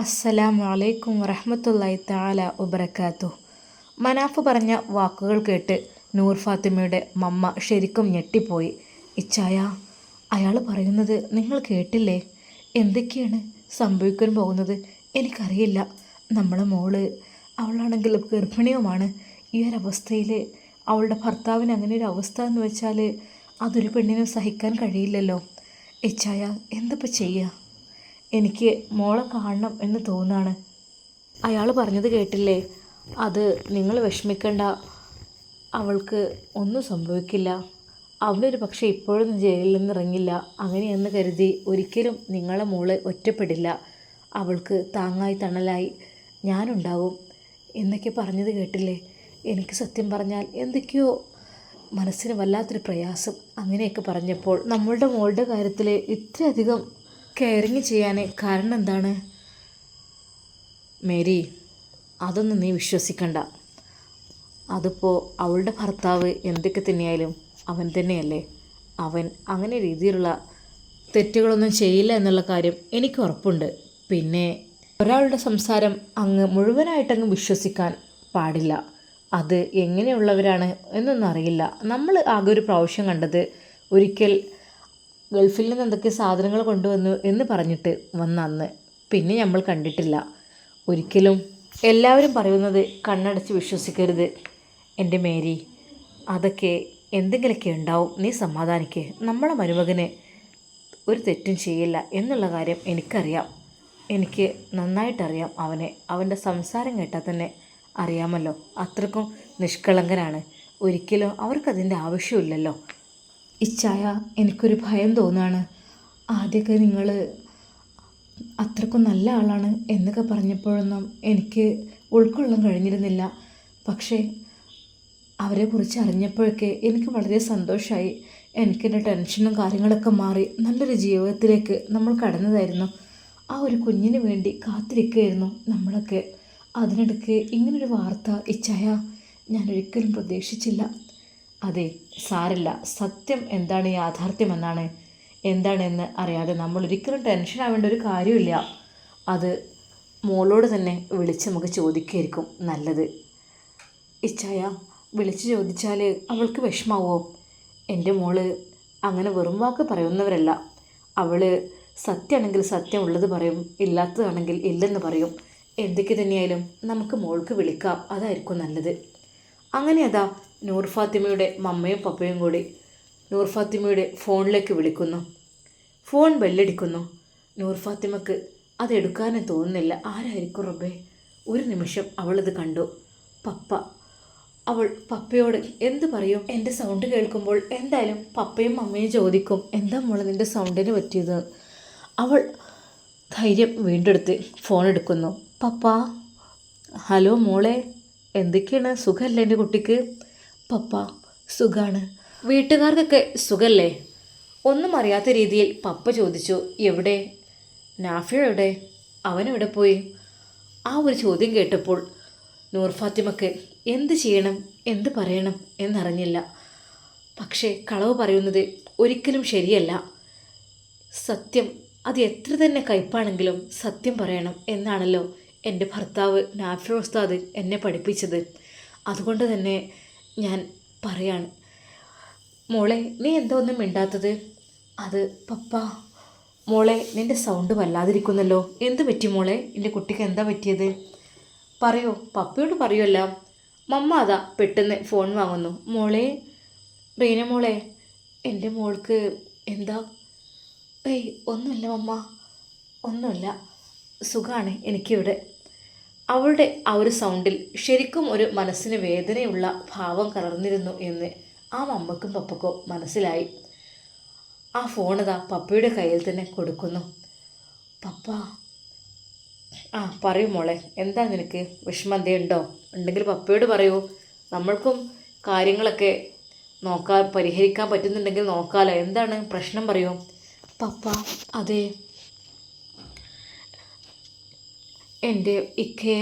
അസ്സലാമു അലൈക്കും വറഹമത്തല്ലായി തആല വബറകാതുഹു മനാഫ് പറഞ്ഞ വാക്കുകൾ കേട്ട് നൂർ ഫാത്തിമയുടെ മമ്മ ശരിക്കും ഞെട്ടിപ്പോയി. ഇച്ചായ അയാൾ പറയുന്നത് നിങ്ങൾ കേട്ടില്ലേ? എന്തൊക്കെയാണ് സംഭവിക്കാൻ പോകുന്നത്? എനിക്കറിയില്ല. നമ്മളെ മോൾ അവളാണെങ്കിൽ ഗർഭിണിയുമാണ്. ഈ ഒരവസ്ഥയിൽ അവളുടെ ഭർത്താവിന് അങ്ങനെ ഒരു അവസ്ഥ എന്ന് വെച്ചാൽ അതൊരു പെണ്ണിനും സഹിക്കാൻ കഴിയില്ലല്ലോ. ഇച്ചായ എന്തപ്പോൾ ചെയ്യുക എനിക്ക് മോളെ കാണണം എന്ന് തോന്നാണ്. അയാൾ പറഞ്ഞത് കേട്ടില്ലേ? അത് നിങ്ങൾ വിഷമിക്കണ്ട. അവൾക്ക് ഒന്നും സംഭവിക്കില്ല. അവനൊരു പക്ഷേ ഇപ്പോഴൊന്നും ജയിലിൽ നിന്ന് ഇറങ്ങില്ല അങ്ങനെയെന്ന് കരുതി ഒരിക്കലും നിങ്ങളെ മോളെ ഒറ്റപ്പെടില്ല. അവൾക്ക് താങ്ങായി തണലായി ഞാനുണ്ടാവും. എന്നൊക്കെ പറഞ്ഞത് കേട്ടില്ലേ? എനിക്ക് സത്യം പറഞ്ഞാൽ എന്തൊക്കെയോ മനസ്സിന് വല്ലാത്തൊരു പ്രയാസം അങ്ങനെയൊക്കെ പറഞ്ഞപ്പോൾ നമ്മളുടെ മോളുടെ കാര്യത്തിൽ ഇത്രയധികം കെയറിങ് ചെയ്യാൻ കാരണം എന്താണ്? മേരി അതൊന്നും നീ വിശ്വസിക്കണ്ട. അതിപ്പോൾ അവളുടെ ഭർത്താവ് എന്തൊക്കെ തന്നെയായാലും അവൻ തന്നെയല്ലേ? അവൻ അങ്ങനെ രീതിയിലുള്ള തെറ്റുകളൊന്നും ചെയ്യില്ല എന്നുള്ള കാര്യം എനിക്ക് ഉറപ്പുണ്ട്. പിന്നെ ഒരാളുടെ സംസാരം അങ്ങ് മുഴുവനായിട്ടങ്ങ് വിശ്വസിക്കാൻ പാടില്ല. അത് എങ്ങനെയുള്ളവരാണ് എന്നൊന്നും അറിയില്ല. നമ്മൾ ആകെ ഒരു പ്രാവശ്യം കണ്ടത് ഒരിക്കൽ ഗൾഫിൽ നിന്ന് എന്തൊക്കെ സാധനങ്ങൾ കൊണ്ടുവന്നു എന്ന് പറഞ്ഞിട്ട് വന്ന അന്ന് പിന്നെ നമ്മൾ കണ്ടിട്ടില്ല. ഒരിക്കലും. എല്ലാവരും പറയുന്നത് കണ്ണടച്ച് വിശ്വസിക്കരുത്. എന്റെ മേരി അതൊക്കെ എന്തെങ്കിലുമൊക്കെ ഉണ്ടാവും. നീ സമാധാനിക്ക്. നമ്മളെ മരുമകന് ഒരു തെറ്റും ചെയ്യില്ല എന്നുള്ള കാര്യം എനിക്കറിയാം. എനിക്ക് നന്നായിട്ടറിയാം അവനെ. അവന്റെ സംസാരം കേട്ടാൽ തന്നെ അറിയാമല്ലോ. അത്രക്കും നിഷ്കളങ്കനാണ്. ഒരിക്കലും അവർക്കതിന്റെ ആവശ്യമില്ലല്ലോ. ഇച്ചായ എനിക്കൊരു ഭയം തോന്നാണ്. ആദ്യമൊക്കെ നിങ്ങൾ അത്രക്കും നല്ല ആളാണ് എന്നൊക്കെ പറഞ്ഞപ്പോഴൊന്നും എനിക്ക് ഉൾക്കൊള്ളാൻ കഴിഞ്ഞിരുന്നില്ല. പക്ഷേ അവരെക്കുറിച്ച് അറിഞ്ഞപ്പോഴൊക്കെ എനിക്ക് വളരെ സന്തോഷമായി എനിക്കെന്റെ ടെൻഷനും കാര്യങ്ങളൊക്കെ മാറി നല്ലൊരു ജീവിതത്തിലേക്ക് നമ്മൾ കടന്നതായിരുന്നു. ആ ഒരു കുഞ്ഞിന് വേണ്ടി കാത്തിരിക്കുകയായിരുന്നു നമ്മളൊക്കെ. അതിനിടയ്ക്ക് ഇങ്ങനൊരു വാർത്ത ഇച്ചായ ഞാൻ ഒരിക്കലും പ്രതീക്ഷിച്ചില്ല. അതെ സാരില്ല. സത്യം എന്താണ് യാഥാർത്ഥ്യമെന്നാണ് എന്താണെന്ന് അറിയാതെ നമ്മൾ ഒരിക്കലും ടെൻഷൻ ആവേണ്ട ഒരു കാര്യമില്ല. അത് മോളോട് തന്നെ വിളിച്ച് നമുക്ക് ചോദിക്കുകയായിരിക്കും നല്ലത്. ഇച്ചായ വിളിച്ച് ചോദിച്ചാൽ അവൾക്ക് വിഷമാവോ? എന്റെ മോൾ അങ്ങനെ വെറും വാക്ക് പറയുന്നവരല്ല. അവൾ സത്യമാണെങ്കിൽ സത്യം ഉള്ളത് പറയും ഇല്ലാത്തതാണെങ്കിൽ ഇല്ലെന്ന് പറയും. എന്തൊക്കെ തന്നെയായാലും നമുക്ക് മോൾക്ക് വിളിക്കാം. അതായിരിക്കും നല്ലത്. അങ്ങനെ അതാ നൂർ ഫാത്തിമയുടെ മമ്മയും പപ്പയും കൂടി നൂർ ഫാത്തിമയുടെ ഫോണിലേക്ക് വിളിക്കുന്നു. ഫോൺ ബെല്ലടിക്കുന്നു. നൂർ ഫാത്തിമക്ക് അതെടുക്കാനും തോന്നുന്നില്ല. ആരായിരിക്കും റബ്ബേ? ഒരു നിമിഷം അവളത് കണ്ടു. പപ്പ അവൾ പപ്പയോട് എന്ത് പറയും? എന്റെ സൗണ്ട് കേൾക്കുമ്പോൾ എന്തായാലും പപ്പയും മമ്മയും ചോദിക്കും എന്താ മോളെ നിന്റെ സൗണ്ടിന് പറ്റിയത്? അവൾ ധൈര്യം വീണ്ടെടുത്ത് ഫോൺ എടുക്കുന്നു. പപ്പ ഹലോ മോളെ എന്തൊക്കെയാണ് സുഖമല്ലേ എന്റെ കുട്ടിക്ക്? പപ്പ സുഖാണ്. വീട്ടുകാർക്കൊക്കെ സുഖല്ലേ? ഒന്നും അറിയാത്ത രീതിയിൽ പപ്പ ചോദിച്ചു എവിടെ? നാഫിയ എവിടെ? അവനെവിടെ പോയി? ആ ഒരു ചോദ്യം കേട്ടപ്പോൾ നൂർ ഫാത്തിമക്ക് എന്ത് ചെയ്യണം? എന്ത് പറയണം? എന്നറിഞ്ഞില്ല. പക്ഷേ കളവ് പറയുന്നത് ഒരിക്കലും ശരിയല്ല. സത്യം അത് എത്ര തന്നെ കയ്പാണെങ്കിലും സത്യം പറയണം എന്നാണല്ലോ എന്റെ ഭർത്താവ് നാഫി ഉസ്താദ് എന്നെ പഠിപ്പിച്ചത്. അതുകൊണ്ട് തന്നെ ഞാൻ പറയാണ് മോളെ നീ എന്താ ഒന്നും മിണ്ടാത്തത്? അത് പപ്പ മോളെ നിന്റെ സൗണ്ട് വല്ലാതിരിക്കുന്നല്ലോ. എന്ത് പറ്റി മോളെ? എന്റെ കുട്ടിക്ക് എന്താ പറ്റിയത്? പറയോ പപ്പയോട് പറയുമല്ല മമ്മ അതാ പെട്ടെന്ന് ഫോൺ വാങ്ങുന്നു. മോളെ റീന മോളെ എന്റെ മോൾക്ക് എന്താ? ഏയ് ഒന്നുമില്ല മമ്മ ഒന്നുമില്ല. സുഖമാണ് എനിക്കിവിടെ. അവളുടെ ആ ഒരു സൗണ്ടിൽ ശരിക്കും ഒരു മനസ്സിന് വേദനയുള്ള ഭാവം കലർന്നിരുന്നു എന്ന് ആ അമ്മക്കും പപ്പക്കും മനസ്സിലായി. ആ ഫോണതാ പപ്പയുടെ കയ്യിൽ തന്നെ കൊടുക്കുന്നു. പപ്പ ആ പറയൂ മോളെ എന്താ നിനക്ക്? വിഷമം ഉണ്ടോ ഉണ്ടെങ്കിൽ പപ്പയോട് പറയൂ. നമ്മൾക്കും കാര്യങ്ങളൊക്കെ നോക്കാൻ പരിഹരിക്കാൻ പറ്റുന്നുണ്ടെങ്കിൽ നോക്കാലോ. എന്താണ് പ്രശ്നം പറയൂ. പപ്പ അതെ എന്റെ ഇക്കയെ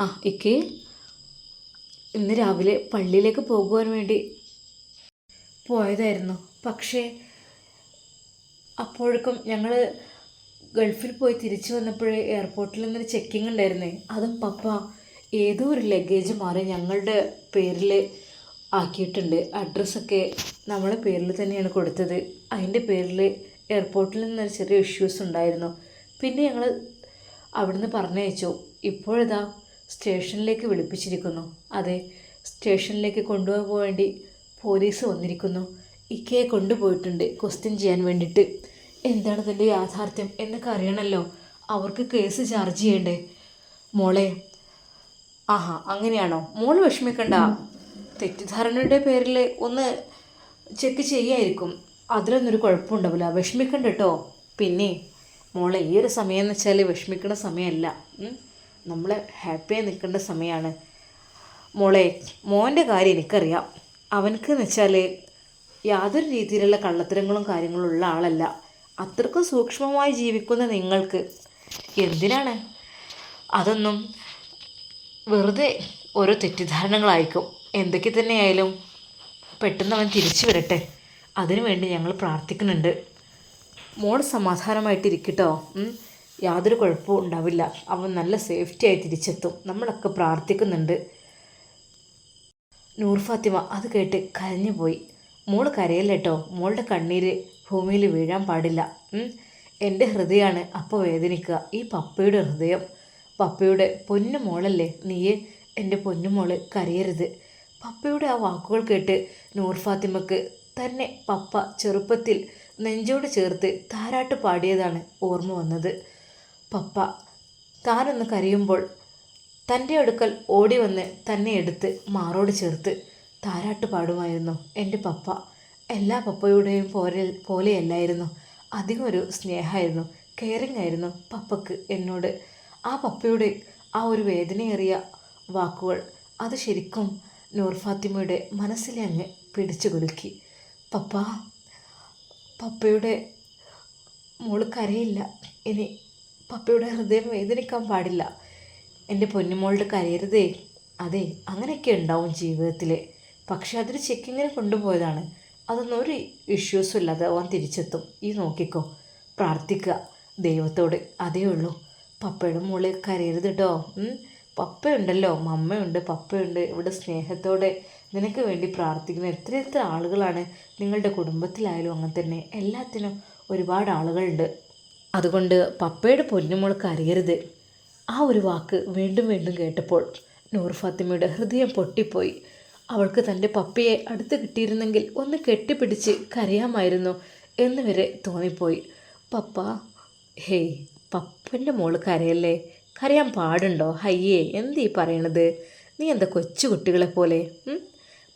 ആ ഇക്കെ ഇന്ന് രാവിലെ പള്ളിയിലേക്ക് പോകുവാൻ വേണ്ടി പോയതായിരുന്നു. പക്ഷേ അപ്പോഴേക്കും ഞങ്ങൾ ഗൾഫിൽ പോയി തിരിച്ചു വന്നപ്പോഴേ എയർപോർട്ടിൽ നിന്നൊരു ചെക്കിംഗ് ഉണ്ടായിരുന്നേ. അതും പപ്പ ഏതോ ഒരു ലഗേജ് മാറി ഞങ്ങളുടെ പേരിൽ ആക്കിയിട്ടുണ്ട്. അഡ്രസ്സൊക്കെ നമ്മളെ പേരിൽ തന്നെയാണ് കൊടുത്തത്. അതിന്റെ പേരിൽ എയർപോർട്ടിൽ നിന്നൊരു ചെറിയ ഇഷ്യൂസ് ഉണ്ടായിരുന്നു. പിന്നെ ഞങ്ങൾ അവിടുന്ന് പറഞ്ഞയച്ചു. ഇപ്പോഴിതാ സ്റ്റേഷനിലേക്ക് വിളിപ്പിച്ചിരിക്കുന്നു. അതെ സ്റ്റേഷനിലേക്ക് കൊണ്ടുപോകാൻ വേണ്ടി പോലീസ് വന്നിരിക്കുന്നു. ഇക്കയെ കൊണ്ടുപോയിട്ടുണ്ട് ക്വസ്റ്റ്യൻ ചെയ്യാൻ വേണ്ടിയിട്ട്. എന്താണ് ഇതിന്റെ യാഥാർത്ഥ്യം എന്നൊക്കെ അറിയണമല്ലോ അവർക്ക് കേസ് ചാർജ് ചെയ്യണ്ടേ? മോളെ ആഹാ അങ്ങനെയാണോ? മോൾ വിഷമിക്കണ്ട. തെറ്റിദ്ധാരണയുടെ പേരിൽ ഒന്ന് ചെക്ക് ചെയ്യായിരിക്കും. അതിലൊന്നൊരു കുഴപ്പമുണ്ടാവില്ല. വിഷമിക്കണ്ട കേട്ടോ. പിന്നെ മോളെ ഈ ഒരു സമയം എന്ന് വെച്ചാൽ വിഷമിക്കുന്ന സമയമല്ല. നമ്മൾ ഹാപ്പിയായി നിൽക്കേണ്ട സമയമാണ് മോളെ മോന്റെ കാര്യം എനിക്കറിയാം. അവനക്ക് എന്ന് വെച്ചാൽ യാതൊരു രീതിയിലുള്ള കള്ളത്തരങ്ങളും കാര്യങ്ങളും ഉള്ള ആളല്ല. അത്രക്കും സൂക്ഷ്മമായി ജീവിക്കുന്ന നിങ്ങൾക്ക് എന്തിനാണ്? അതൊന്നും വെറുതെ ഓരോ തെറ്റിദ്ധാരണകളായിരിക്കും. എന്തൊക്കെ തന്നെയായാലും പെട്ടെന്ന് അവൻ തിരിച്ചു വരട്ടെ അതിനുവേണ്ടി ഞങ്ങൾ പ്രാർത്ഥിക്കുന്നുണ്ട്. മോൾ സമാധാനമായിട്ടിരിക്കട്ടോ. യാതൊരു കുഴപ്പവും ഉണ്ടാവില്ല. അവൻ നല്ല സേഫ്റ്റി ആയി തിരിച്ചെത്തും. നമ്മളൊക്കെ പ്രാർത്ഥിക്കുന്നുണ്ട്. നൂർ ഫാത്തിമ അത് കേട്ട് കരഞ്ഞു പോയി മോൾ കരയല്ലേട്ടോ? മോളുടെ കണ്ണീര് ഭൂമിയിൽ വീഴാൻ പാടില്ല. എന്റെ ഹൃദയമാണ് അപ്പോൾ വേദനിക്കുക. ഈ പപ്പയുടെ ഹൃദയം. പപ്പയുടെ പൊന്നു മോളല്ലേ? നീയെ എന്റെ പൊന്നു മോൾ കരയരുത്. പപ്പയുടെ ആ വാക്കുകൾ കേട്ട് നൂർ ഫാത്തിമക്ക് തന്നെ പപ്പ ചെറുപ്പത്തിൽ നെഞ്ചോട് ചേർത്ത് താരാട്ട് പാടിയതാണ് ഓർമ്മ വന്നത്. പപ്പ താനൊന്ന് കരയുമ്പോൾ തന്റെ അടുക്കൽ ഓടി വന്ന് തന്നെ എടുത്ത് മാറോട് ചേർത്ത് താരാട്ട് പാടുമായിരുന്നു എന്റെ പപ്പ. എല്ലാ പപ്പയുടെയും പോലെ പോലെയല്ലായിരുന്നു. അധികം ഒരു സ്നേഹമായിരുന്നു കെയറിങ് ആയിരുന്നു പപ്പക്ക് എന്നോട്. ആ പപ്പയുടെ ആ ഒരു വേദനയേറിയ വാക്കുകൾ അത് ശരിക്കും നൂർ ഫാത്തിമയുടെ മനസ്സിലെ അങ്ങ് പിടിച്ചു കുലുക്കി പപ്പ പപ്പയുടെ മോൾ കരയില്ല. ഇനി പപ്പയുടെ ഹൃദയം വേദനിക്കാൻ പാടില്ല. എന്റെ പൊന്നുമോളുടെ കരയരുതേ. അതെ അങ്ങനെയൊക്കെ ഉണ്ടാവും ജീവിതത്തിൽ പക്ഷെ അതൊരു ചെക്കിങ്ങിന് കൊണ്ടുപോയതാണ്. അതൊന്നും ഒരു ഇഷ്യൂസും ഇല്ലാതെ അവൻ തിരിച്ചെത്തും. ഈ നോക്കിക്കോ. പ്രാർത്ഥിക്കുക ദൈവത്തോട്. അതേ ഉള്ളൂ പപ്പയുടെ മോൾ കരയരുത് കേട്ടോ. പപ്പയുണ്ടല്ലോ മമ്മയുണ്ട് പപ്പയുണ്ട്. ഇവിടെ സ്നേഹത്തോടെ നിനക്ക് വേണ്ടി പ്രാർത്ഥിക്കുന്ന എത്ര എത്ര ആളുകളാണ് നിങ്ങളുടെ കുടുംബത്തിലായാലും അങ്ങനെ തന്നെ. എല്ലാത്തിനും ഒരുപാട് ആളുകളുണ്ട്. അതുകൊണ്ട് പപ്പയുടെ പൊന്നുമോൾക്ക് അറിയരുത്. ആ ഒരു വാക്ക് വീണ്ടും വീണ്ടും കേട്ടപ്പോൾ നൂർ ഫാത്തിമയുടെ ഹൃദയം പൊട്ടിപ്പോയി. അവൾക്ക് തന്റെ പപ്പയെ അടുത്ത് കിട്ടിയിരുന്നെങ്കിൽ ഒന്ന് കെട്ടിപ്പിടിച്ച് കരയാമായിരുന്നു എന്ന് വരെ തോന്നിപ്പോയി. പപ്പ ഹേയ് പപ്പന്റെ മോൾ കരയല്ലേ? കരയാൻ പാടുണ്ടോ? ഹയ്യേ എന്തീ പറയണത്? നീ എന്താ കൊച്ചു കുട്ടികളെ പോലെ?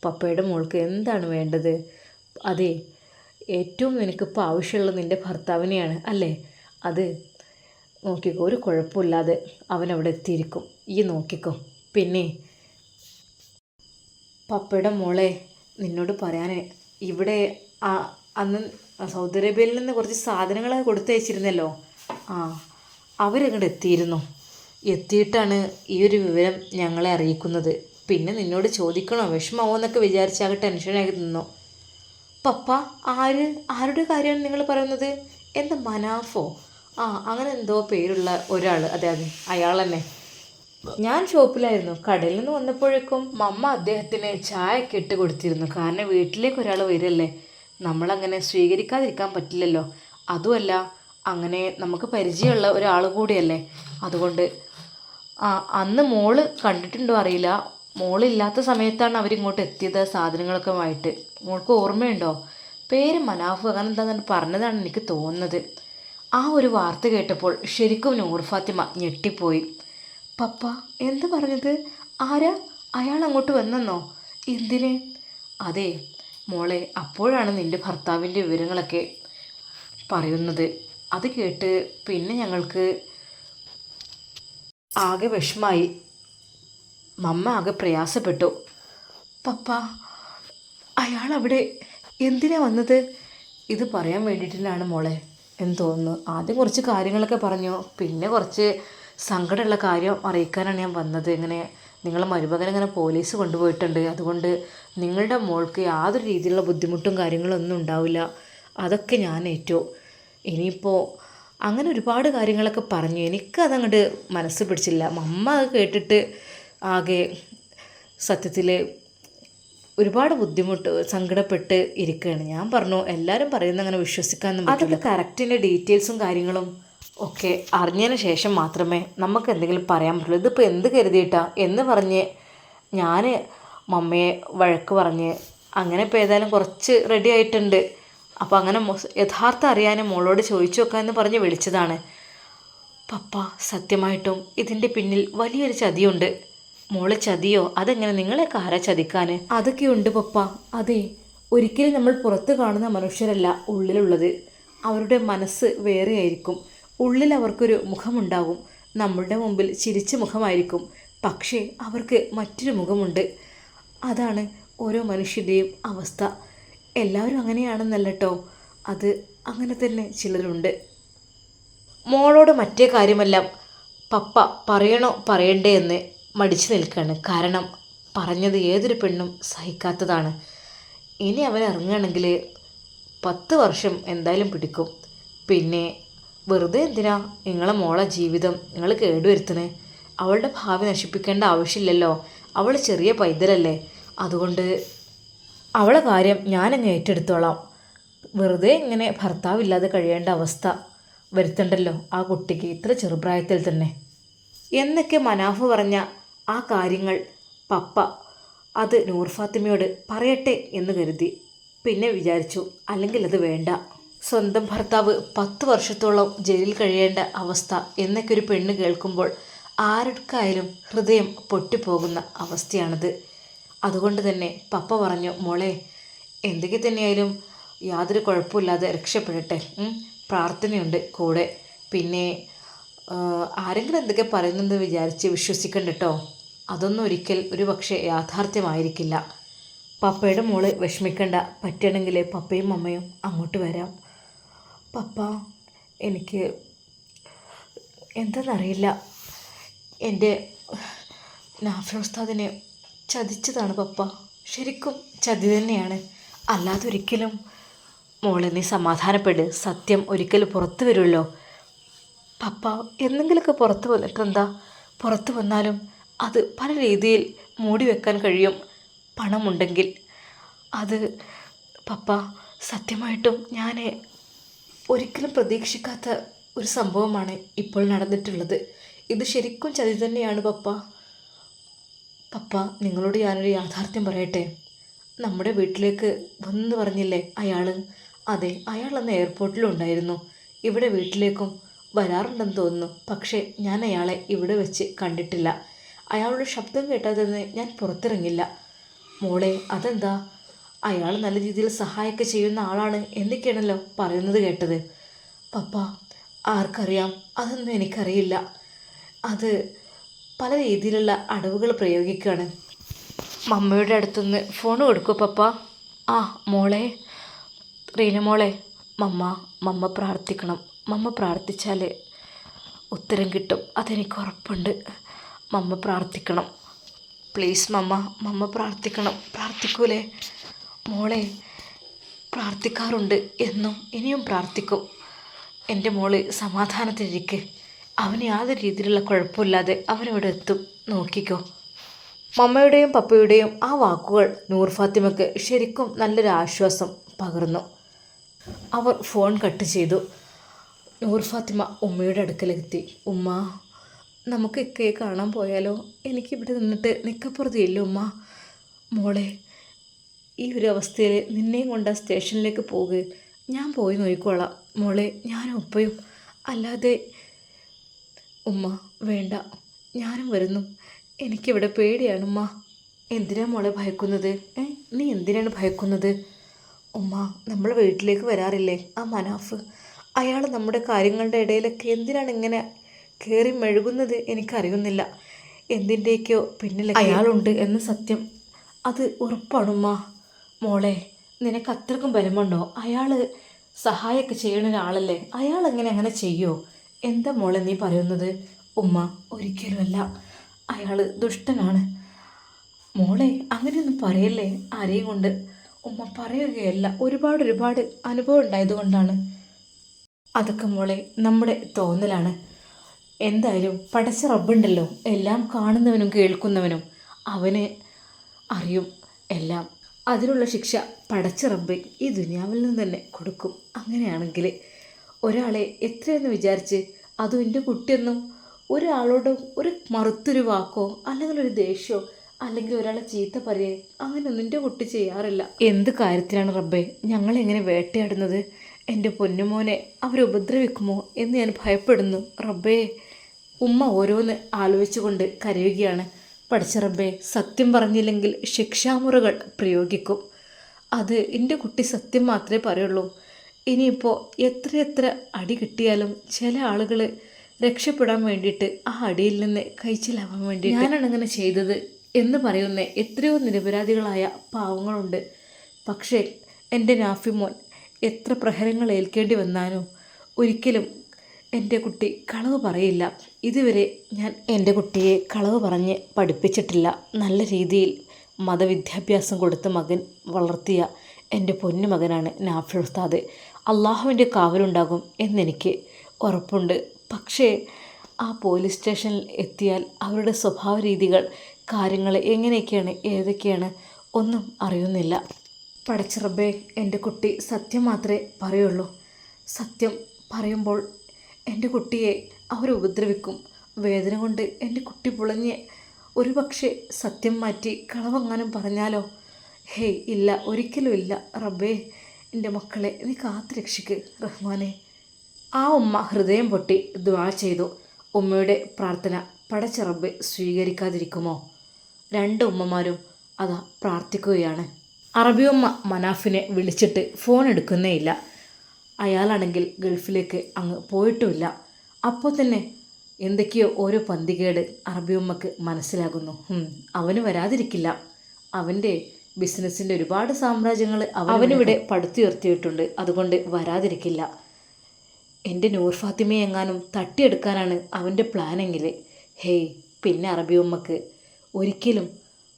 പപ്പയുടെ മോൾക്ക് എന്താണ് വേണ്ടത്? അതെ ഏറ്റവും നിനക്കിപ്പോൾ ആവശ്യമുള്ളത് നിന്റെ ഭർത്താവിനെയാണ് അല്ലേ? അത് നോക്കിക്കോ ഒരു കുഴപ്പമില്ലാതെ അവൻ അവിടെ എത്തിയിരിക്കും. ഈ നോക്കിക്കോ. പിന്നെ പപ്പയുടെ മോളെ നിന്നോട് പറയാൻ ഇവിടെ അന്ന് സൗദി അറേബ്യയിൽ നിന്ന് കുറച്ച് സാധനങ്ങൾ കൊടുത്തയച്ചിരുന്നല്ലോ. ആ അവരങ്ങോട്ട് എത്തിയിരുന്നു. എത്തിയിട്ടാണ് ഈ ഒരു വിവരം ഞങ്ങളെ അറിയിക്കുന്നത്. പിന്നെ നിന്നോട് ചോദിക്കണോ? വിഷമാവോ എന്നൊക്കെ വിചാരിച്ചാകെ ടെൻഷനായി നിന്നോ? പപ്പ ആര്? ആരുടെ കാര്യമാണ് നിങ്ങൾ പറയുന്നത്? എന്താ മനാഫോ? ആ അങ്ങനെ എന്തോ പേരുള്ള ഒരാൾ അതെ അതെ അയാൾ തന്നെ ഞാൻ ഷോപ്പിലായിരുന്നു. കടയിൽ നിന്ന് വന്നപ്പോഴേക്കും മമ്മ അദ്ദേഹത്തിന് ചായ ഒക്കെ ഇട്ട് കൊടുത്തിരുന്നു. കാരണം വീട്ടിലേക്ക് ഒരാൾ വരില്ലേ? നമ്മളങ്ങനെ സ്വീകരിക്കാതിരിക്കാൻ പറ്റില്ലല്ലോ. അതുമല്ല അങ്ങനെ നമുക്ക് പരിചയമുള്ള ഒരാൾ കൂടിയല്ലേ? അതുകൊണ്ട് അന്ന് മോൾ കണ്ടിട്ടുണ്ടോ അറിയില്ല. മോളില്ലാത്ത സമയത്താണ് അവരിങ്ങോട്ട് എത്തിയത് സാധനങ്ങളൊക്കെ ആയിട്ട് മോൾക്ക് ഓർമ്മയുണ്ടോ? പേര് മനാഫ് അങ്ങനെ എന്താണെന്ന് പറഞ്ഞതാണ് എനിക്ക് തോന്നുന്നത്. ആ ഒരു വാർത്ത കേട്ടപ്പോൾ ശരിക്കും നൂർ ഫാത്തിമ ഞെട്ടിപ്പോയി. പപ്പ എന്ത് പറഞ്ഞത്? ആരാ? അയാൾ അങ്ങോട്ട് വന്നെന്നോ? എന്തിന്? അതെ മോളെ അപ്പോഴാണ് നിന്റെ ഭർത്താവിന്റെ വിവരങ്ങളൊക്കെ പറയുന്നത്. അത് കേട്ട് പിന്നെ ഞങ്ങൾക്ക് ആകെ വിഷമായി. മമ്മ ആകെ പ്രയാസപ്പെട്ടു. പപ്പ അയാൾ അവിടെ എന്തിനാ വന്നത്? ഇത് പറയാൻ വേണ്ടിയിട്ടാണ് മോളെ എന്ന് തോന്നുന്നു. ആദ്യം കുറച്ച് കാര്യങ്ങളൊക്കെ പറഞ്ഞു. പിന്നെ കുറച്ച് സങ്കടമുള്ള കാര്യം അറിയിക്കാനാണ് ഞാൻ വന്നത്. ഇങ്ങനെ നിങ്ങളെ മരുമകൻ ഇങ്ങനെ പോലീസ് കൊണ്ടുപോയിട്ടുണ്ട്. അതുകൊണ്ട് നിങ്ങളുടെ മോൾക്ക് യാതൊരു രീതിയിലുള്ള ബുദ്ധിമുട്ടും കാര്യങ്ങളൊന്നും ഉണ്ടാവില്ല. അതൊക്കെ ഞാൻ ഏറ്റു. ഇനിയിപ്പോൾ അങ്ങനെ ഒരുപാട് കാര്യങ്ങളൊക്കെ പറഞ്ഞു. എനിക്കതങ്ങോട്ട് മനസ്സ് പിടിച്ചില്ല. അമ്മ അത് കേട്ടിട്ട് ആകെ സത്യത്തിൽ ഒരുപാട് ബുദ്ധിമുട്ട് സങ്കടപ്പെട്ട് ഇരിക്കുകയാണ് ഞാൻ പറഞ്ഞു എല്ലാവരും പറയുന്ന അങ്ങനെ വിശ്വസിക്കാൻ അതൊക്കെ കറക്റ്റിന്റെ ഡീറ്റെയിൽസും കാര്യങ്ങളും ഒക്കെ അറിഞ്ഞതിന് ശേഷം മാത്രമേ നമുക്ക് എന്തെങ്കിലും പറയാൻ പറ്റുള്ളൂ. ഇതിപ്പോൾ എന്ത് കരുതിയിട്ടാ? എന്ന് പറഞ്ഞ് ഞാൻ മമ്മയെ വഴക്ക് പറഞ്ഞ് അങ്ങനെ ഇപ്പോൾ ഏതായാലും കുറച്ച് റെഡി ആയിട്ടുണ്ട്. അപ്പോൾ അങ്ങനെ യഥാർത്ഥം അറിയാനും മോളോട് ചോദിച്ചു നോക്കാമെന്ന് പറഞ്ഞ് വിളിച്ചതാണ്. പപ്പ സത്യമായിട്ടും ഇതിന്റെ പിന്നിൽ വലിയൊരു ചതിയുണ്ട്. മോളെ ചതിയോ? അതെങ്ങനെ നിങ്ങളെ കാര ചതിക്കാൻ അതൊക്കെയുണ്ട് പപ്പ. അതെ ഒരിക്കലും നമ്മൾ പുറത്ത് കാണുന്ന മനുഷ്യരല്ല ഉള്ളിലുള്ളത്. അവരുടെ മനസ്സ് വേറെയായിരിക്കും. ഉള്ളിൽ അവർക്കൊരു മുഖമുണ്ടാകും നമ്മളുടെ മുമ്പിൽ ചിരിച്ച മുഖമായിരിക്കും. പക്ഷേ അവർക്ക് മറ്റൊരു മുഖമുണ്ട്. അതാണ് ഓരോ മനുഷ്യന്റെയും അവസ്ഥ. എല്ലാവരും അങ്ങനെയാണെന്നല്ല കേട്ടോ അത് അങ്ങനെ തന്നെ ചിലരുണ്ട്. മോളോട് മറ്റേ കാര്യമെല്ലാം പപ്പ പറയണോ പറയണ്ടേ എന്ന് മടിച്ചു നിൽക്കുകയാണ് കാരണം പറഞ്ഞത് ഏതൊരു പെണ്ണും സഹിക്കാത്തതാണ്. ഇനി അവൻ ഇറങ്ങുകയാണെങ്കിൽ പത്ത് വർഷം എന്തായാലും പിടിക്കും. പിന്നെ വെറുതെ എന്തിനാ നിങ്ങളെ മോളെ ജീവിതം നിങ്ങൾ കേടുവരുത്തണേ അവളുടെ ഭാവി നശിപ്പിക്കേണ്ട ആവശ്യമില്ലല്ലോ. അവൾ ചെറിയ പൈതലല്ലേ. അതുകൊണ്ട് അവളെ കാര്യം ഞാനങ്ങ് ഏറ്റെടുത്തോളാം. വെറുതെ ഇങ്ങനെ ഭർത്താവില്ലാതെ കഴിയേണ്ട അവസ്ഥ വരുത്തണ്ടല്ലോ ആ കുട്ടിക്ക് ഇത്ര ചെറുപ്രായത്തിൽ തന്നെ. എന്നൊക്കെ മനാഫ് പറഞ്ഞ ആ കാര്യങ്ങൾ പപ്പ അത് നൂർ ഫാത്തിമയോട് പറയട്ടെ എന്ന് കരുതി. പിന്നെ വിചാരിച്ചു അല്ലെങ്കിൽ അത് വേണ്ട. സ്വന്തം ഭർത്താവ് പത്ത് വർഷത്തോളം ജയിലിൽ കഴിയേണ്ട അവസ്ഥ എന്നൊക്കെ ഒരു പെണ്ണ് കേൾക്കുമ്പോൾ ആർക്കായാലും ഹൃദയം പൊട്ടിപ്പോകുന്ന അവസ്ഥയാണിത്. അതുകൊണ്ട് തന്നെ പപ്പ പറഞ്ഞു മോളെ എന്തൊക്കെ തന്നെയായാലും യാതൊരു കുഴപ്പമില്ലാതെ രക്ഷപ്പെടട്ടെ. പ്രാർത്ഥനയുണ്ട് കൂടെ. പിന്നെ ആരെങ്കിലും എന്തൊക്കെ പറയുന്നെന്ന് വിചാരിച്ച് വിശ്വസിക്കണ്ട കേട്ടോ അതൊന്നും ഒരിക്കൽ ഒരു പക്ഷേ യാഥാർത്ഥ്യമായിരിക്കില്ല. പപ്പയുടെ മോൾ വിഷമിക്കണ്ട. പറ്റണമെങ്കിൽ പപ്പയും അമ്മയും അങ്ങോട്ട് വരാം. പപ്പ എനിക്ക് എന്താണെന്നറിയില്ല. എന്റെ നാഫിറോസ്താദിനെ ചതിച്ചതാണ് പപ്പ. ശരിക്കും ചതി തന്നെയാണ്. അല്ലാതെ ഒരിക്കലും മോളെ നീ സമാധാനപ്പെട്. സത്യം ഒരിക്കലും പുറത്തു വരുമല്ലോ. പപ്പ എന്തെങ്കിലുമൊക്കെ പുറത്തു വന്നിട്ട് പുറത്തു പുറത്ത് വന്നാലും അത് പല രീതിയിൽ മൂടി വെക്കാൻ കഴിയും. പണമുണ്ടെങ്കിൽ. അത് പപ്പ സത്യമായിട്ടും ഞാൻ ഒരിക്കലും പ്രതീക്ഷിക്കാത്ത ഒരു സംഭവമാണ് ഇപ്പോൾ നടന്നിട്ടുള്ളത്. ഇത് ശരിക്കും ചതി തന്നെയാണ് പപ്പ. പപ്പ നിങ്ങളോട് ഞാനൊരു യാഥാർത്ഥ്യം പറയട്ടെ. നമ്മുടെ വീട്ടിലേക്ക് വന്നു പറഞ്ഞില്ലേ അയാൾ അതെ അയാൾ അന്ന് എയർപോർട്ടിലുണ്ടായിരുന്നു ഇവിടെ വീട്ടിലേക്കും വരാറുണ്ടെന്ന് തോന്നുന്നു. പക്ഷേ ഞാൻ അയാളെ ഇവിടെ വെച്ച് കണ്ടിട്ടില്ല. അയാളുടെ ശബ്ദം കേട്ടാൽ തന്നെ ഞാൻ പുറത്തിറങ്ങില്ല. മോളെ അതെന്താ? അയാൾ നല്ല രീതിയിൽ സഹായമൊക്കെ ചെയ്യുന്ന ആളാണ് എന്നൊക്കെയാണല്ലോ പറയുന്നത് കേട്ടത്. പപ്പ ആർക്കറിയാം? അതൊന്നും എനിക്കറിയില്ല. അത് പല രീതിയിലുള്ള അടവുകൾ പ്രയോഗിക്കുകയാണ്. മമ്മയുടെ അടുത്തുനിന്ന് ഫോൺ കൊടുക്കൂ പപ്പ. ആ മോളെ. റീന മോളെ മമ്മ മമ്മ പ്രാർത്ഥിക്കണം. മമ്മ പ്രാർത്ഥിച്ചാൽ ഉത്തരം കിട്ടും. അതെനിക്ക് ഉറപ്പുണ്ട്. മമ്മ പ്രാർത്ഥിക്കണം. പ്ലീസ് മമ്മ മമ്മ പ്രാർത്ഥിക്കണം. പ്രാർത്ഥിക്കൂലേ? മോളെ പ്രാർത്ഥിക്കാറുണ്ട്. എന്നും ഇനിയും പ്രാർത്ഥിക്കും. എന്റെ മോൾ സമാധാനത്തിലിരിക്ക്. അവന് യാതൊരു രീതിയിലുള്ള കുഴപ്പമില്ലാതെ അവനോട് എത്തും. നോക്കിക്കോ. മമ്മയുടെയും പപ്പയുടെയും ആ വാക്കുകൾ നൂർ ഫാത്തിമയ്ക്ക് ശരിക്കും നല്ലൊരു ആശ്വാസം പകർന്നു. അവർ ഫോൺ കട്ട് ചെയ്തു. നൂർ ഫാത്തിമ ഉമ്മയുടെ അടുക്കലെത്തി. ഉമ്മ നമുക്ക് ഇക്കയെ കാണാൻ പോയാലോ? എനിക്കിവിടെ നിന്നിട്ട് നിക്കപ്പുറത്തില്ല ഉമ്മ. മോളെ ഈ ഒരു അവസ്ഥയിൽ നിന്നെയും കൊണ്ട് ആ സ്റ്റേഷനിലേക്ക് പോകുക ഞാൻ പോയി നോക്കിക്കോളാം. മോളെ ഞാനും ഉപ്പയും. അല്ലാതെ ഉമ്മ വേണ്ട. ഞാനും വരുന്നു. എനിക്കിവിടെ പേടിയാണ് ഉമ്മ. എന്തിനാ മോളെ ഭയക്കുന്നത്? ഏ നീ എന്തിനാണ് ഭയക്കുന്നത്? ഉമ്മ നമ്മൾ വീട്ടിലേക്ക് വരാറില്ലേ? ആ മനാഫ്. അയാൾ നമ്മുടെ കാര്യങ്ങളുടെ ഇടയിലൊക്കെ എന്തിനാണ് ഇങ്ങനെ കയറി മെഴുകുന്നത് എനിക്കറിയുന്നില്ല. എന്തിന്റെയൊക്കെയോ പിന്നിൽ അയാളുണ്ട് എന്ന സത്യം. അത് ഉറപ്പാണുമ്മ മോളെ നിനക്ക് അത്രക്കും ബലമുണ്ടോ? അയാൾ സഹായമൊക്കെ ചെയ്യണ ഒരാളല്ലേ? അയാൾ എങ്ങനെ അങ്ങനെ ചെയ്യോ? എന്താ മോളെ നീ പറയുന്നത്? ഉമ്മ ഒരിക്കലുമല്ല. അയാൾ ദുഷ്ടനാണ്. മോളെ അങ്ങനെയൊന്നും പറയല്ലേ? ആരെയും കൊണ്ട്? ഉമ്മ പറയുകയല്ല. ഒരുപാട് ഒരുപാട് അനുഭവം ഉണ്ടായതുകൊണ്ടാണ്. അതൊക്കെ മോളെ നമ്മുടെ തോന്നലാണ്. എന്തായാലും പടച്ച റബ്ബുണ്ടല്ലോ. എല്ലാം കാണുന്നവനും കേൾക്കുന്നവനും. അവന് അറിയും എല്ലാം. അതിനുള്ള ശിക്ഷ പടച്ച റബ്ബ് ഈ ദുനിയാവിൽ നിന്ന് തന്നെ കൊടുക്കും. അങ്ങനെയാണെങ്കിൽ ഒരാളെ എത്രയെന്ന് വിചാരിച്ച് അതും എന്റെ കുട്ടിയെന്നും ഒരാളോട് ഒരു മറുത്തൊരു വാക്കോ അല്ലെങ്കിൽ ഒരു ദേഷ്യമോ അല്ലെങ്കിൽ ഒരാളെ ചീത്ത പറയേ അങ്ങനെയൊന്നും എന്റെ കുട്ടി ചെയ്യാറില്ല. എന്ത് കാര്യത്തിലാണ് റബ്ബേ? ഞങ്ങളെങ്ങനെ വേട്ടയാടുന്നത്? എന്റെ പൊന്നുമോനെ അവരുപദ്രവിക്കുമോ എന്ന് ഞാൻ ഭയപ്പെടുന്നു. റബ്ബേ ഉമ്മ ഓരോന്ന് ആലോചിച്ചുകൊണ്ട് കരയുകയാണ്. പഠിച്ച റബ്ബേ സത്യം പറഞ്ഞില്ലെങ്കിൽ ശിക്ഷാമുറകൾ പ്രയോഗിക്കും. അത് എന്റെ കുട്ടി സത്യം മാത്രമേ പറയുള്ളൂ. ഇനിയിപ്പോൾ എത്രയെത്ര അടി കിട്ടിയാലും ചില ആളുകൾ രക്ഷപ്പെടാൻ വേണ്ടിയിട്ട് ആ അടിയിൽ നിന്ന് കഴിച്ചിലാവാൻ വേണ്ടി ഞാനാണ് അങ്ങനെ ചെയ്തത് എന്ന് പറയുന്ന എത്രയോ നിരപരാധികളായ പാവങ്ങളുണ്ട്. പക്ഷേ എന്റെ നാഫിമോൻ എത്ര പ്രഹരങ്ങൾ ഏൽക്കേണ്ടി വന്നാലും ഒരിക്കലും എന്റെ കുട്ടി കളവ് പറയില്ല. ഇതുവരെ ഞാൻ എന്റെ കുട്ടിയെ കളവ് പറഞ്ഞ് പഠിപ്പിച്ചിട്ടില്ല. നല്ല രീതിയിൽ മതവിദ്യാഭ്യാസം കൊടുത്ത മകൻ വളർത്തിയ എന്റെ പൊന്നു മകനാണ് നാഫി ഉസ്താദ്. അള്ളാഹുവിന്റെ കാവലുണ്ടാകും എന്നെനിക്ക് ഉറപ്പുണ്ട്. പക്ഷേ ആ പോലീസ് സ്റ്റേഷനിൽ എത്തിയാൽ അവരുടെ സ്വഭാവ രീതികൾ കാര്യങ്ങൾ എങ്ങനെയൊക്കെയാണ് ഏതൊക്കെയാണ് ഒന്നും അറിയുന്നില്ല. പടച്ചിറബേ എന്റെ കുട്ടി സത്യം മാത്രമേ പറയുള്ളൂ. സത്യം പറയുമ്പോൾ എന്റെ കുട്ടിയെ അവർ ഉപദ്രവിക്കും. വേദന കൊണ്ട് എന്റെ കുട്ടി പുളഞ്ഞ് ഒരു പക്ഷേ സത്യം മാറ്റി കളവങ്ങാനും പറഞ്ഞാലോ? ഹേയ് ഇല്ല ഒരിക്കലും ഇല്ല. റബ്ബേ എന്റെ മക്കളെ നീ കാത്തു രക്ഷിക്ക് റഹ്മാനെ. ആ ഉമ്മ ഹൃദയം പൊട്ടി ദ്വാ ചെയ്തു. ഉമ്മയുടെ പ്രാർത്ഥന പടച്ചിറബ് സ്വീകരിക്കാതിരിക്കുമോ? രണ്ട് ഉമ്മമാരും അതാ പ്രാർത്ഥിക്കുകയാണ്. അറബി ഉമ്മ മനാഫിനെ വിളിച്ചിട്ട് ഫോൺ എടുക്കുന്നേയില്ല. അയാളാണെങ്കിൽ ഗൾഫിലേക്ക് അങ്ങ് പോയിട്ടുമില്ല. അപ്പോൾ തന്നെ എന്തൊക്കെയോ ഓരോ പന്തികേട് അറബിയമ്മക്ക് മനസ്സിലാകുന്നു. അവന് വരാതിരിക്കില്ല. അവന്റെ ബിസിനസ്സിന്റെ ഒരുപാട് സാമ്രാജ്യങ്ങൾ അവനിവിടെ പടുത്തുയർത്തിയിട്ടുണ്ട്. അതുകൊണ്ട് വരാതിരിക്കില്ല. എന്റെ നൂർ ഫാത്തിമയെ എങ്ങാനും തട്ടിയെടുക്കാനാണ് അവന്റെ പ്ലാനെങ്കിൽ. ഹേയ് പിന്നെ അറബി ഉമ്മക്ക്. ഒരിക്കലും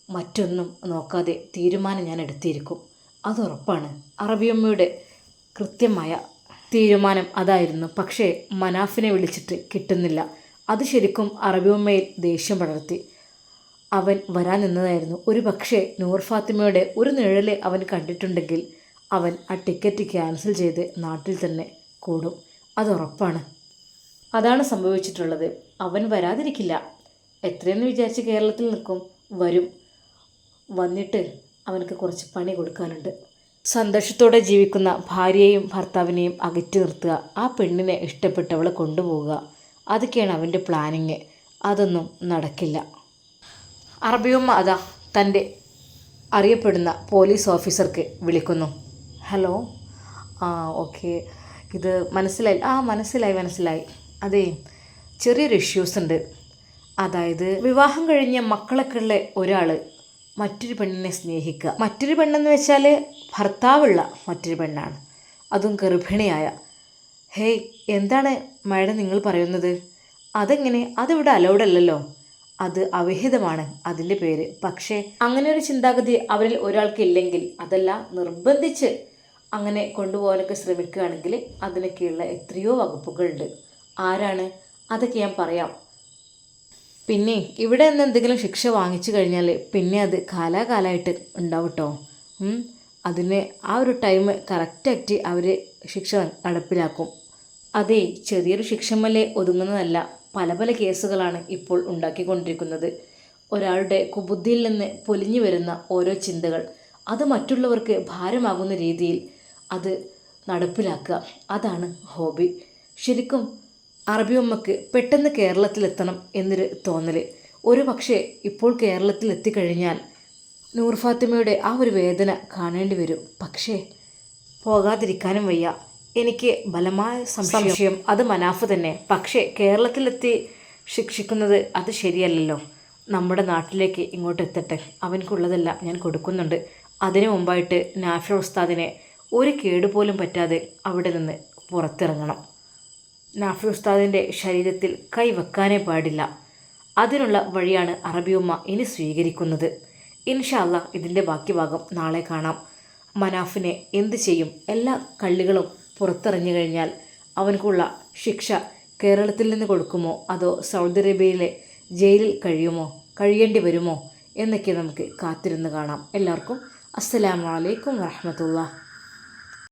മറ്റൊന്നും നോക്കാതെ തീരുമാനം ഞാൻ എടുത്തിരിക്കും. അതുറപ്പാണ് അറബിയമ്മയുടെ കൃത്യമായ തീരുമാനം അതായിരുന്നു. പക്ഷേ മനാഫിനെ വിളിച്ചിട്ട് കിട്ടുന്നില്ല. അത് ശരിക്കും അറബിയമ്മയിൽ ദേഷ്യം പടർത്തി. അവൻ വരാൻ നിന്നതായിരുന്നു. ഒരു പക്ഷേ നൂർ ഫാത്തിമയുടെ ഒരു നിഴൽ അവൻ കണ്ടിട്ടുണ്ടെങ്കിൽ അവൻ ആ ടിക്കറ്റ് ക്യാൻസൽ ചെയ്ത് നാട്ടിൽ തന്നെ കൂടും. അതുറപ്പാണ് അതാണ് സംഭവിച്ചിട്ടുള്ളത്. അവൻ വരാതിരിക്കില്ല. എത്രയെന്ന് വിചാരിച്ച് കേരളത്തിൽ നിൽക്കും? വരും. വന്നിട്ട് അവനക്ക് കുറച്ച് പണി കൊടുക്കാനുണ്ട്. സന്തോഷത്തോടെ ജീവിക്കുന്ന ഭാര്യയെയും ഭർത്താവിനെയും അകറ്റി നിർത്തുക. ആ പെണ്ണിനെ ഇഷ്ടപ്പെട്ടവളെ കൊണ്ടുപോവുക. അതൊക്കെയാണ് അവന്റെ പ്ലാനിങ് അതൊന്നും നടക്കില്ല. അറബിയമ്മ അതാ തന്റെ അറിയപ്പെടുന്ന പോലീസ് ഓഫീസർക്ക് വിളിക്കുന്നു. ഹലോ? ആ ഓക്കെ. ഇത് മനസ്സിലായി. ആ മനസ്സിലായി മനസ്സിലായി. അതെ ചെറിയൊരു ഇഷ്യൂസ് ഉണ്ട്. അതായത് വിവാഹം കഴിഞ്ഞ മക്കളൊക്കെ ഉള്ള ഒരാൾ മറ്റൊരു പെണ്ണിനെ സ്നേഹിക്കുക. മറ്റൊരു പെണ്ണെന്ന് വെച്ചാൽ ഭർത്താവുള്ള മറ്റൊരു പെണ്ണാണ്. അതും ഗർഭിണിയായ. ഹേയ് എന്താണ് മാഡം നിങ്ങൾ പറയുന്നത്? അതെങ്ങനെ? അതിവിടെ അലൗഡ് അല്ലല്ലോ. അത് അവിഹിതമാണ് അതിന്റെ പേര്. പക്ഷേ അങ്ങനെ ഒരു ചിന്താഗതി അവരിൽ ഒരാൾക്ക് ഇല്ലെങ്കിൽ അതല്ല നിർബന്ധിച്ച് അങ്ങനെ കൊണ്ടുപോകാനൊക്കെ ശ്രമിക്കുകയാണെങ്കിൽ അതിനൊക്കെയുള്ള എത്രയോ വകുപ്പുകളുണ്ട്. ആരാണ്? അതൊക്കെ ഞാൻ പറയാം. പിന്നെ ഇവിടെ നിന്ന് എന്തെങ്കിലും ശിക്ഷ വാങ്ങിച്ചു കഴിഞ്ഞാൽ പിന്നെ അത് കാലാകാലമായിട്ട് ഉണ്ടാവും കേട്ടോ. അതിന് ആ ഒരു ടൈം കറക്റ്റായിട്ട് അവർ ശിക്ഷ നടപ്പിലാക്കും. അതേ ചെറിയൊരു ശിക്ഷമല്ലേ ഒതുങ്ങുന്നതല്ല. പല പല കേസുകളാണ് ഇപ്പോൾ ഉണ്ടാക്കിക്കൊണ്ടിരിക്കുന്നത്. ഒരാളുടെ കുബുദ്ധിയിൽ നിന്ന് പൊലിഞ്ഞു വരുന്ന ഓരോ ചിന്തകൾ അത് മറ്റുള്ളവർക്ക് ഭാരമാകുന്ന രീതിയിൽ അത് നടപ്പിലാക്കുക. അതാണ് ഹോബി. ശരിക്കും അറബിയമ്മക്ക് പെട്ടെന്ന് കേരളത്തിലെത്തണം എന്നൊരു തോന്നൽ ഒരു പക്ഷേ ഇപ്പോൾ കേരളത്തിലെത്തിക്കഴിഞ്ഞാൽ നൂർഫാത്തിമയുടെ നൂർ ഫാത്തിമയുടെ ആ ഒരു വേദന കാണേണ്ടി വരും. പക്ഷേ പോകാതിരിക്കാനും വയ്യ. എനിക്ക് ബലമായ സംശയം. അത് മനാഫ് തന്നെ. പക്ഷേ കേരളത്തിലെത്തി ശിക്ഷിക്കുന്നത് അത് ശരിയല്ലല്ലോ. നമ്മുടെ നാട്ടിലേക്ക് ഇങ്ങോട്ട് എത്തട്ടെ. അവനക്കുള്ളതെല്ലാം ഞാൻ കൊടുക്കുന്നുണ്ട്. അതിനു മുമ്പായിട്ട് നാഫിർ ഉസ്താദിനെ ഒരു കേടുപോലും പറ്റാതെ അവിടെ നിന്ന് പുറത്തിറങ്ങണം. നാഫി ഉസ്താദിന്റെ ശരീരത്തിൽ കൈവെക്കാനേ പാടില്ല. അതിനുള്ള വഴിയാണ് അറബിയുമ്മ ഇനി സ്വീകരിക്കുന്നത്. ഇൻഷാല്ല ഇതിന്റെ ബാക്കി ഭാഗം നാളെ കാണാം. മനാഫിനെ എന്ത് ചെയ്യും? എല്ലാ കള്ളികളും പുറത്തിറങ്ങി കഴിഞ്ഞാൽ അവനക്കുള്ള ശിക്ഷ കേരളത്തിൽ നിന്ന് കൊടുക്കുമോ? അതോ സൗദി അറേബ്യയിലെ ജയിലിൽ കഴിയുമോ? കഴിയേണ്ടി വരുമോ? എന്നൊക്കെ നമുക്ക് കാത്തിരുന്ന് കാണാം. എല്ലാവർക്കും അസ്സലാമു അലൈക്കും വറഹമത്തുള്ള